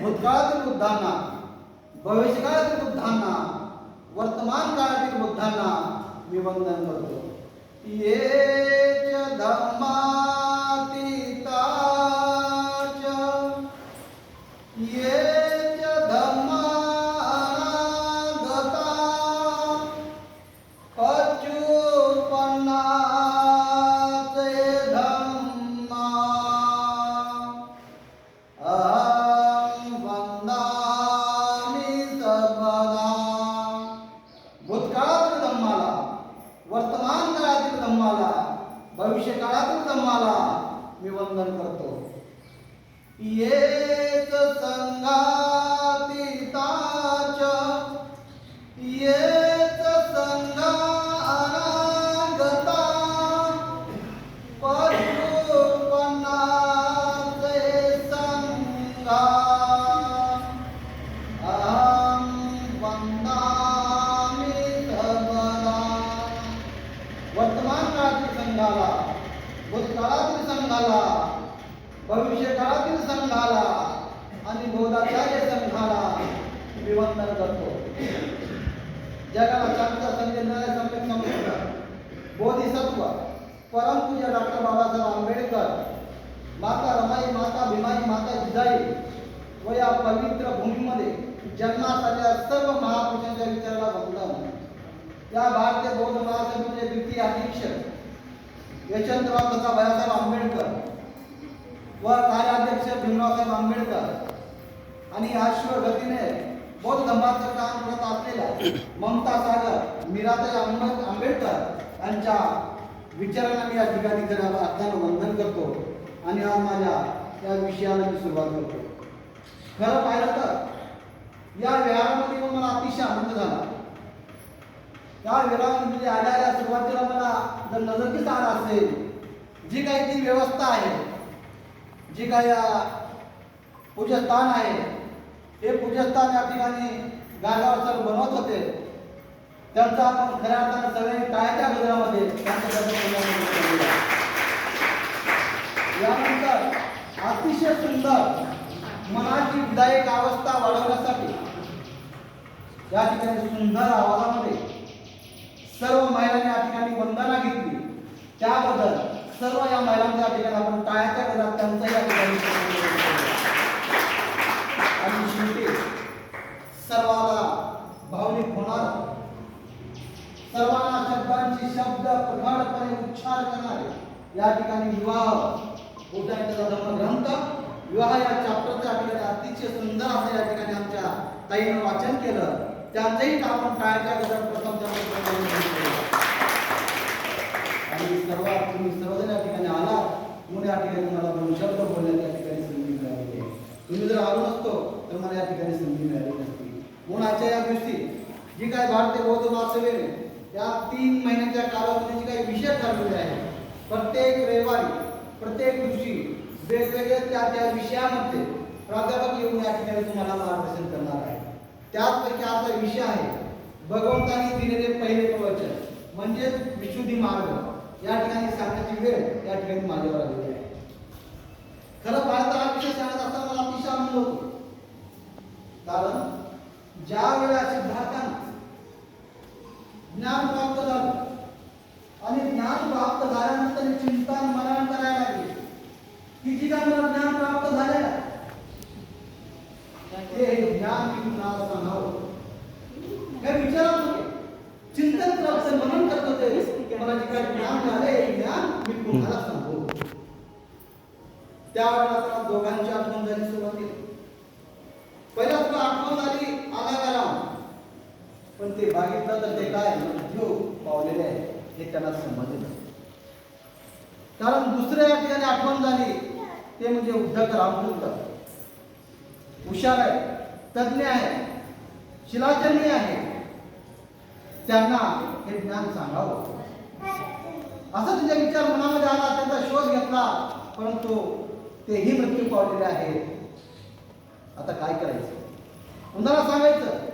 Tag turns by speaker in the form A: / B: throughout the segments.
A: भूतकाळातील बुद्धांना भविष्यकाळातील बुद्धांना वर्तमान काळातील बुद्धांना मी वंदन करतो. ये भविष्य काळातील धम्माला मी वंदन करतो. येत संगातीताच येत संघाला आणि बोधाचार्य संघाला मी वंदन करतो. जगाला चांगला संदेश देणारे सम्यक संस्कार बोधिसत्व परमपूज्य डॉक्टर बाबासाहेब आंबेडकर माता रमाई माता भीमाई माता जिजाई व या पवित्र भूमीमध्ये जन्मास आलेल्या सर्व महापुरुषांच्या विचाराला वंदन या भारतीय बौद्ध महासभेचे द्वितीय अध्यक्ष यशवंतराव तथा बाळासाहेब आंबेडकर व कार्याध्यक्ष भीमरावसाहेब आंबेडकर. आणि अश्व गतीने बौद्ध धर्माचं काम करत असलेल्या ममता सागर मीराताई अहमद आंबेडकर यांच्या विचारांना मी या ठिकाणी करायला अर्थानं वंदन करतो आणि आज माझ्या या विषयाला मी सुरुवात करतो. खरं पाहिलं तर या वेळामध्ये मला अतिशय आनंद झाला. त्या वेळामध्ये आल्या आल्या सुरुवातीला मला जर नजरकीच आला असेल जी काही ती व्यवस्था आहे जे काही अ, पूजस्थान आहे हे पूजस्थान या ठिकाणी गागावर सर बनवत होते. त्यांचा आपण खऱ्या अर्थानं सगळे टाळ्याच्या गजरामध्ये यानंतर अतिशय सुंदर मनाची विधायक अवस्था वाढवण्यासाठी या ठिकाणी सुंदर आवाजामध्ये सर्व महिलांनी या ठिकाणी वंदना घेतली. त्याबद्दल सर्व या महिलांच्या ठिकाणी आपण टाळ्याच्या गजात त्यांचं या ठिकाणी आणि शेवटी सर्वाला भावनिक होणार. सर्वांना शब्दांची शब्द प्रगाढपणे उच्चार करणारे. या ठिकाणी विवाह उद्याचा धर्मग्रंथ विवाह या चॅप्टरच्या ठिकाणी अतिशय सुंदर असं या ठिकाणी आमच्या ताईनं वाचन केलं. त्यांचंही आपण टाळ्याच्या गजात प्रथम आणि सर्वात तुम्ही सर्वजण या ठिकाणी आला. म्हणून या ठिकाणी मला दोन शब्द बोलण्यात या ठिकाणी संधी मिळालेली आहे. तुम्ही जर आलो नसतो तर मला या ठिकाणी संधी मिळाली नसती. म्हणून आजच्या या दिवशी जी काय भारतीय बौद्ध महासभेने या तीन महिन्याच्या कालावधीची काही विषय ठरलेले आहे प्रत्येक रविवारी प्रत्येक दिवशी वेगवेगळ्या त्या त्या विषयामध्ये प्राध्यापक येऊन या ठिकाणी तुम्हाला मार्गदर्शन करणार आहे त्याचपैकी आजचा विषय आहे भगवंतांनी दिलेले पहिले प्रवचन म्हणजेच विशुद्धी मार्ग. या ठिकाणी सांगण्याची वेळ या ठिकाणी माझ्यावर आलेली आहे. खरं पाहता हा विषय सांगत असताना मला अतिशय आनंद होतो. कारण ज्या वेळा सिद्धार्थांना ज्ञान प्राप्त झालं आणि ज्ञान प्राप्त झाल्यानंतर चिंतन मनन करायला लागले की जी काय मला ज्ञान प्राप्त झालेलं आहे, ते ज्ञान मी कुणाला सांगावं काय विचारत होते चिंतन प्राप्त मनन करत होते की मला जे काही ज्ञान झाले हे ज्ञान मी कुणाला सांगू त्यावेळेला त्याला दोघांची आठवण झाली सुरुवातीला पहिला तुला आठवण झाली आला करा पण ते बघितलं तर ते काय? उद्योग पावलेले आहे हे त्यांना समजलं कारण दुसऱ्या या ठिकाणी आठवण झाली ते म्हणजे उद्धक रामकृत हुशार आहे तज्ज्ञ आहे शिलाचनी आहे त्यांना हे ज्ञान सांगावं. असा त्यांचा विचार मनामध्ये आला त्यांचा शोध घेतला परंतु तेही मृत्यू पावलेले आहेत. आता काय करायचं? कुणाला सांगायचं?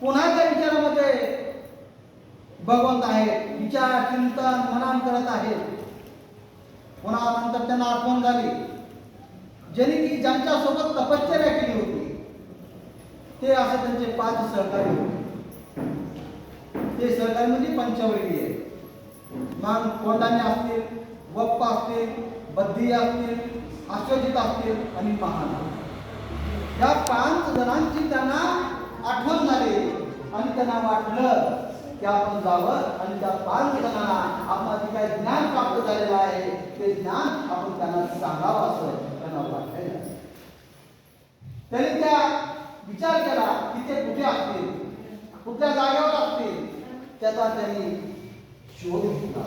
A: पुन्हा त्या विचारामध्ये भगवंत आहे विचार चिंतन मनन करत आहेत. पुन्हा नंतर त्यांना आठवण झाली. ज्यांनी की ज्यांच्यासोबत तपश्चर्या केली होती ते असे त्यांचे पाच सहकारी होते. ते सहकारी म्हणजे पंचवर्गीय आहे मग कोंडाने असतील वप्प असतील बद्धी असतील अश्वजित असतील आणि महान या पाच जणांची त्यांना आठवण झाली. आणि त्यांना वाटलं की आपण जावं आणि त्या पाच जणांना आपण जे काही ज्ञान प्राप्त झालेलं आहे ते ज्ञान आपण त्यांना सांगावं असं त्यांना वाटलं त्यांनी त्या विचार केला की ते कुठे असतील? कुठल्या जागेवर असतील? त्याचा त्यांनी शोध घेतला.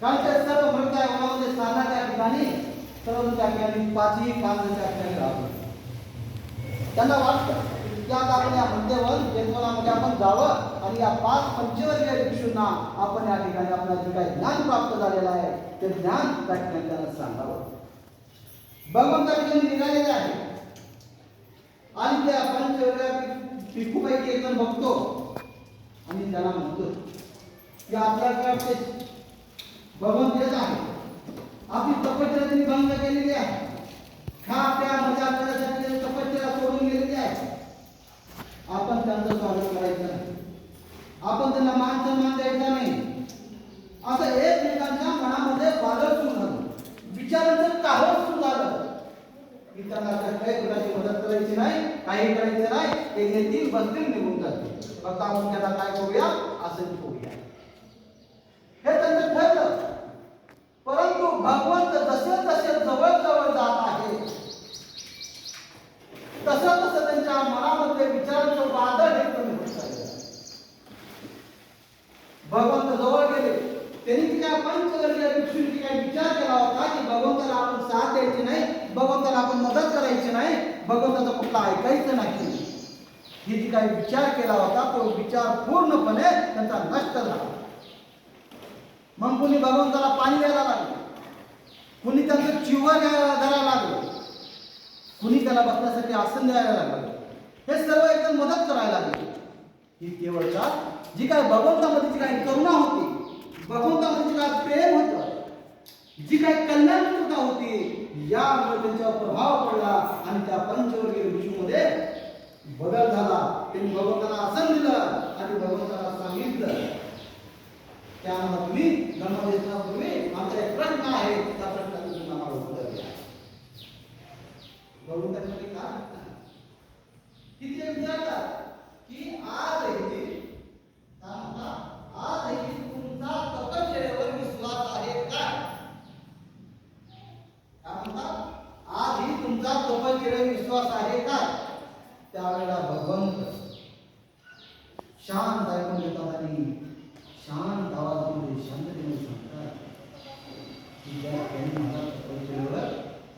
A: कारण ते सर्व मृत गुणामध्ये वनामध्ये त्या ठिकाणी सर्व त्या ठिकाणी पाचही पाच त्या ठिकाणी राहतो त्यांना वाटतं या आपण या मध्यवन जन्मनामध्ये आपण जावं आणि या पाच पंचवर्गीय भिक्षूंना आपण या ठिकाणी आपल्याला जे काही ज्ञान प्राप्त झालेलं आहे ते ज्ञान त्या ठिकाणी त्यांना सांगावं. भगवंता ठिकाणी निघालेले आहे. आणि त्या पंचवर्गीय भिक्षूपैकी एक जण बघतो आणि त्याला म्हणतो की आपल्याकडे भगवंत येत आहे आपली तपश्चर्या त्यांनी भंग केलेली आहे खा प्या मजा करण्यासाठी त्यांनी तपश्चर्या सोडून गेलेली आहे आपण त्यांचं स्वागत करायचं नाही आपण त्यांना मान सन्मान द्यायचा नाही. असं एकमेकांच्या मनामध्ये वादळ सुरू झालं. विचारांचं काहळ सुरू झालं. इतरांना काही कुणाची मदत करायची नाही काही करायचं नाही. ते येतील बसतील निघून जातील. फक्त आपण त्याला काय करूया? असं करूया हे त्यांचं ठरलं परंतु भगवंत जसे जसे जवळ जवळ जात आहे तसं तसं त्यांच्या मनामध्ये विचारांचं वादळ हे कमी होत चाललेलं आहे. भगवंत जवळ गेले त्यांनी ती काय पंचवर्गीय भिक्षूंनी काय विचार केला होता की भगवंताला आपण साथ द्यायची नाही भगवंताला आपण मदत करायची नाही भगवंताचं कुठला ऐकायचं नाही ही जी काही विचार केला होता तो पूर्णपणे त्यांचा नष्ट झाला. मग कुणी भगवंताला पाणी द्यायला लागलं. कुणी त्यांचं चिवर द्यायला धरायला लागलं. कुणी त्याला बसण्यासाठी आसन द्यायला लागलं. हे सर्व एकदम मदत करायला लागले. ही केवळच्या जी काय भगवंतामध्ये जी काही करुणा होती भगवंतामध्ये जी काय प्रेम होतं जी काही कल्याणता होती यामुळे त्यांच्यावर प्रभाव पडला आणि त्या पंचवर्गीय ऋषीमध्ये बदल झाला त्यांनी भगवंताला आसन दिलं आणि भगवंताला सांगितलं. त्यामुळे तुम्ही धर्मदेशनापूर्वी आमचा एक प्रश्न आहे त्या प्रश्नाचं तुम्ही आम्हाला उत्तर द्या. भगवंतांमध्ये काय किती विचारतात की आजही काय म्हणतात आजही तुमचा तपश्चर्यावर विश्वास आहे का काय म्हणतात आजही तुमचा तपश्चर्यावर विश्वास आहे का त्यावेळेला भगवंत शांत ऐकून घेतात आणि शांत आवाजामध्ये शांततेने सांगतात की त्यांनी माझा तपश्चर्यावर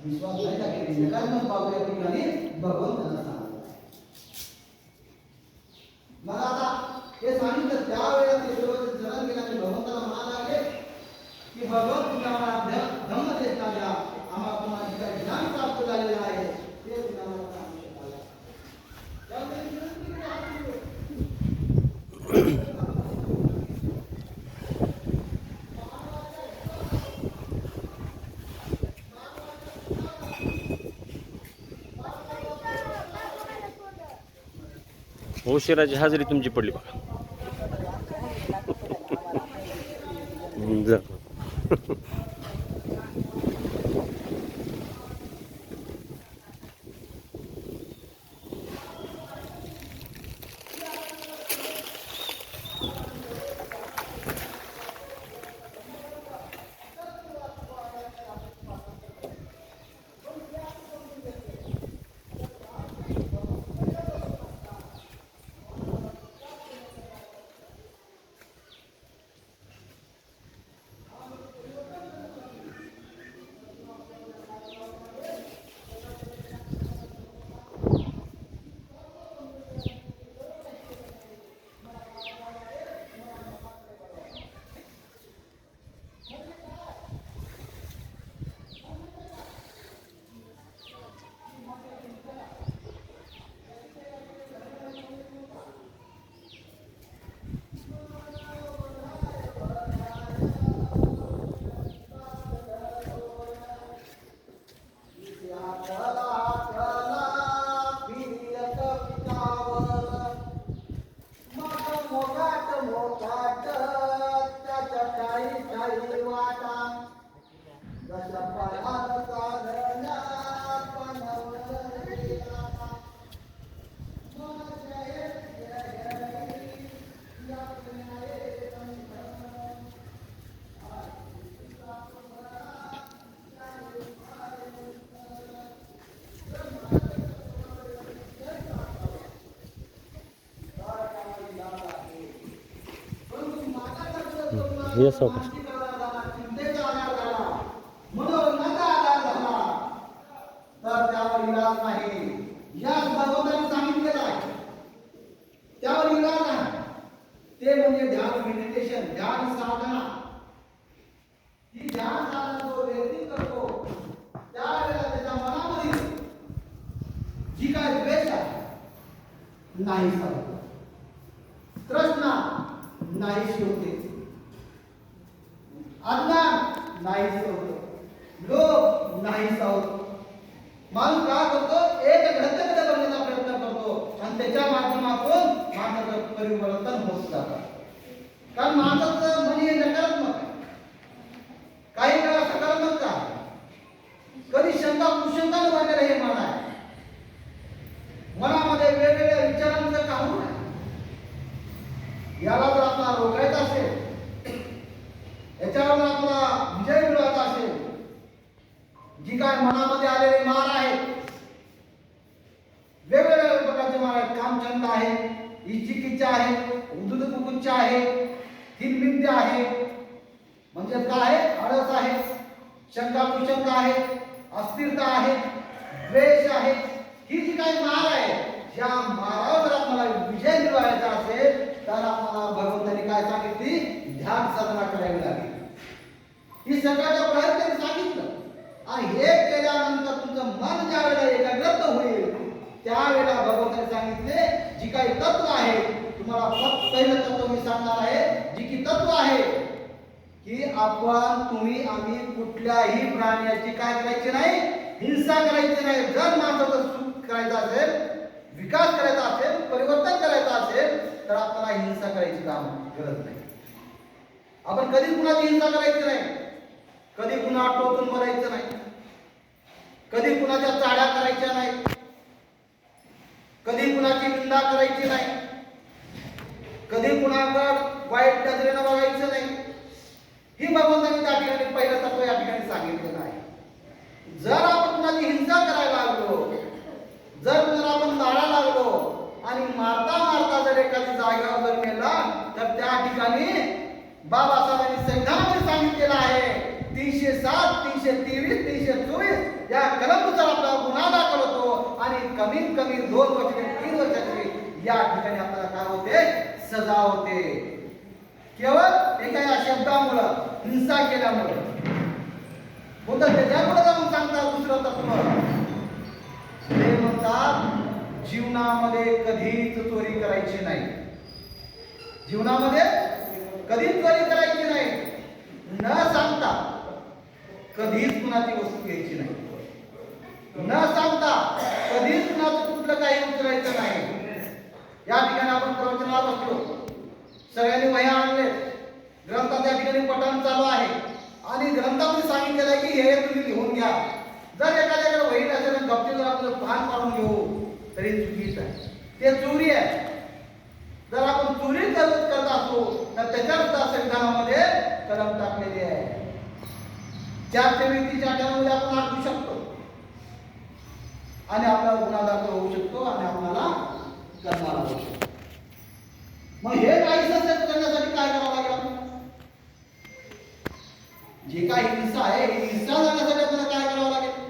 A: विश्वास नाही टाकले नकारात्मक बाबू या ठिकाणी भगवंतांना सांगतात. मला आता हे सांगितलं त्यावेळेला ते सर्व जनात गेला आणि भगवंताला म्हणायला लागले की भगवंत तुम्ही आम्हाला धम्म देत द्या आम्हाला तुम्हाला जे काही ज्ञान प्राप्त झालेलं आहे ते तुम्ही आम्हाला सांगू शकाल. त्यामुळे मी विनंती केली आहे.
B: उशिराची हाजरी तुमची पडली बघा. जा.
A: इलाज आहे ते म्हणजे ध्यान मेडिटेशन ध्यान साधना ही ध्यान साधना जो व्यक्ती करतो त्यावेळेला त्याच्या मनामध्ये जी काय द्वेष आहे नाही सांगतो. तृष्णा नाही शिव. अज्ञान नाहीस होतो. लोक नाहीसा होतो माणूस काय करतो? एक घटक बनण्याचा प्रयत्न करतो. आणि त्याच्या माध्यमातून माणसाचं परिवर्तन होत जातं. कारण माणसाचं म्हणजे नकार नकारात्मक आहे काही वेळा सकारात्मक आहे कधी शंका कुशंकाने वाढलेलं हे मन आहे मनामध्ये वेगवेगळ्या विचारांचं काहून आहे याला जर आपला रोखायचा असेल याच्यावर जर आपला विजय मिळवायचा असेल काय मनामध्ये आलेले मार आहेत वेगवेगळ्या प्रकारचे मार आहेत. कामचंद आहे इच्छिकिच्छा आहे उदुद कुकुच्छ आहे थिनबिंद्य आहे. म्हणजे काय आहे? आळस आहे शंका कुशंका आहे अस्थिरता आहे द्वेष आहे. ही जी काही मार आहे या मारावर जर आपल्याला विजय मिळवायचा असेल तर आपल्याला भगवंताने काय सांगितली? ध्यान साधना करावी लागेल. ही सगळ्याच्या प्रयत्न सांगितलं आणि हे केल्यानंतर तुमचं मन ज्या वेळेला एकाग्रत होईल त्यावेळेला भगवंताने सांगितले जी काही तत्व आहे तुम्हाला फक्त पहिलं तत्व मी सांगणार आहे जी की तत्व आहे की आपण तुम्ही आम्ही कुठल्याही प्राण्याची काय करायची नाही हिंसा करायची नाही. जर माणसाचं सुख करायचं असेल विकास करायचा असेल परिवर्तन करायचं असेल तर आपल्याला हिंसा करायची काम गरज नाही. आपण कधी कुणाची हिंसा करायची नाही? कधी कुणा टोचून बोलायचं नाही? कधी कुणाच्या चाड्या करायच्या नाही. कधी कुणाची निंदा करायची नाही. कधी कुणाकडे वाईट नजरेनं बघायचं नाही. ही भगवंतांनी त्या ठिकाणी पहिलं तत्व या ठिकाणी सांगितलेलं आहे. जर आपण कुणाची हिंसा करायला लागलो जर कुणाला आपण लाडा लागलो आणि मारता मारता जर एखादी जागेवर जर नेला तर त्या ठिकाणी बाबासाहेबांनी संघामध्ये सांगितलेलं आहे तीनशे सात तीनशे तेवीस तीनशे चोवीस या कलमनुसार आपला गुन्हा दाखल होतो आणि कमीत कमी दोन वर्ष तीन वर्षाची या ठिकाणी आपल्याला काय होते? सजा होते. केवळ एका या शब्दामुळं हिंसा केल्यामुळं. बुद्ध त्याच्यामुळे जाऊन सांगतात दुसरं तत्व ते म्हणतात जीवनामध्ये कधीच चोरी करायची नाही. जीवनामध्ये कधीच चोरी करायची नाही. न सांगता कधीच कुणाची वस्तू घ्यायची नाही. न सांगता कधीच कुणाचं कुठलं काही उचलायचं नाही. या ठिकाणी आपण प्रवचनाला बसलो. सगळ्यांनी वह्या आणले ग्रंथाच्या ठिकाणी पठण चालू आहे. आणि ग्रंथामध्ये सांगितलेलं आहे की हे तुम्ही लिहून घ्या. जर एखाद्याकडे वही नसेल आणि गप्पी जर आपण भान काढून घेऊ. तरी चुकीच आहे. ते चोरी आहे. जर आपण चोरी करत करत असतो तर त्याच्यानुसार संविधानामध्ये कलम टाकलेली आहे. चारशे व्यक्तीच्या आठवण्यामध्ये आपण अडकू शकतो आणि आपला गुन्हा दाखल होऊ शकतो आणि आपल्याला करणार होऊ शकतो मग हे काहीच करण्यासाठी काय करावं लागेल आपल्याला? जे काही हिंसा आहे ही हिंसा जाण्यासाठी आपल्याला काय करावं लागेल